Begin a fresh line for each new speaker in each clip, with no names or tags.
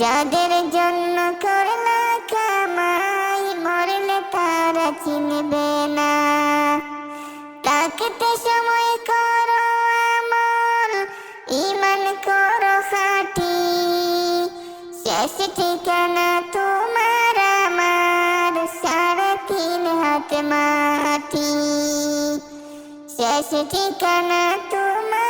যাদের জন্য করলা কামাই, মরলে তারা চিনবে না। তাকতে সময় করো আমল ইমান করো খাটি। শেষ ঠিকানা তোমার আমার, সাড়ে তিন হাত মাটি। শেষ ঠিকানা তোমার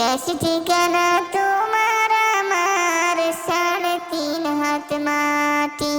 শেষ ঠিকানা তোমার আমার সাড়ে তিন হাত মাটি।